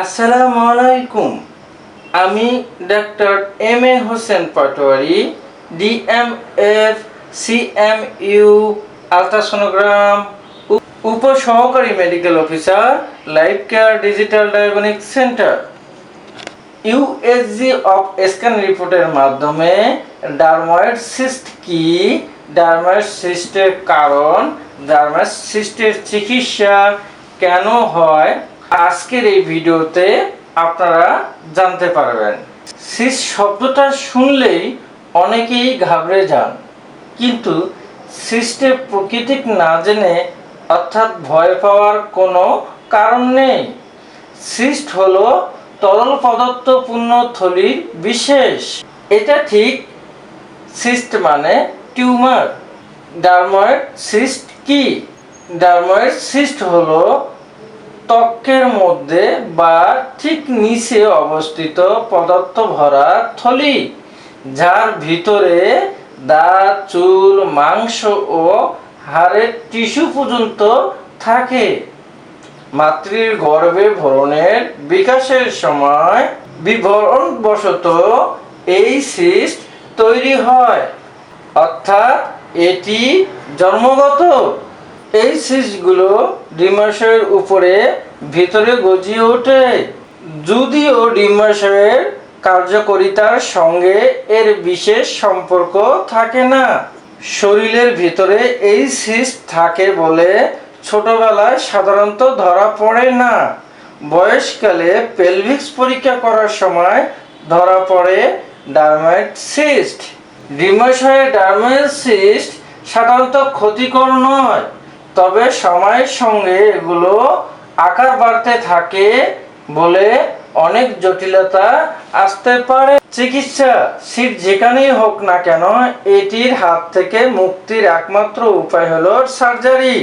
আসসালামু আলাইকুম। আমি doctor M A Hossain Patwari DMF CMU ultrasonogram উপসহকারী medical officer Life Care Digital diagnostic centre. USG of scan রিপোর্টের মাধ্যমে ডারময়েড সিস্ট কি? ডারময়েড সিস্টের কারণ, ডারময়েড সিস্টের চিকিৎসা কেন হয়? আজকের এই ভিডিওতে আপনারা জানতে পারবেন। সিস্ট শব্দটা শুনলেই অনেকেই ঘাবড়ে যান। কিন্তু সিস্টের প্রকৃতিক না জেনে অর্থাৎ ভয় পাওয়ার কোনো কারণ নেই। সিস্ট হলো তরল পদার্থপূর্ণ থলির বিশেষ। এটা ঠিক সিস্ট মানে টিউমার। ডারময়েড সিস্ট কি? ডারময়েড সিস্ট হলো ত্বকের মধ্যে বা ঠিক নিচে অবস্থিত পদার্থ ভরা থলি, যার ভিতরে দাঁত, চুল, মাংস ও হাড়ের টিস্যু পর্যন্ত থাকে। মাতৃর গর্ভে ভ্রূণের বিকাশের সময় বিভরণ বশত এই সিস্ট তৈরি হয়। অর্থাৎ এটি জন্মগত এই সিস্টগুলো ডিম্বাশয়ের উপরে ভিতরে গজিয়ে ওঠে। যদিও ডিম্বাশয়ের কার্যকরিতার সঙ্গে এর বিশেষ সম্পর্ক থাকে না। শরীরের ভিতরে এই সিস্ট থাকে বলে ছোটবেলায় সাধারণত ধরা পড়ে না। বয়সকালে পেলভিক্স পরীক্ষা করার সময় ধরা পড়ে ডার্মাইট সিস্ট। ডিম্বাশয়ে ডার্মাইট সিস্ট সাধারণত ক্ষতিকর নয়। তবে সময়ের সঙ্গে এগুলো আকার বাড়তে থাকে বলে অনেক জটিলতা আসতে পারে। চিকিৎসা সিট যেখানেই হোক না কেন, এটির হাত থেকে মুক্তির একমাত্র উপায় হলো সার্জারি।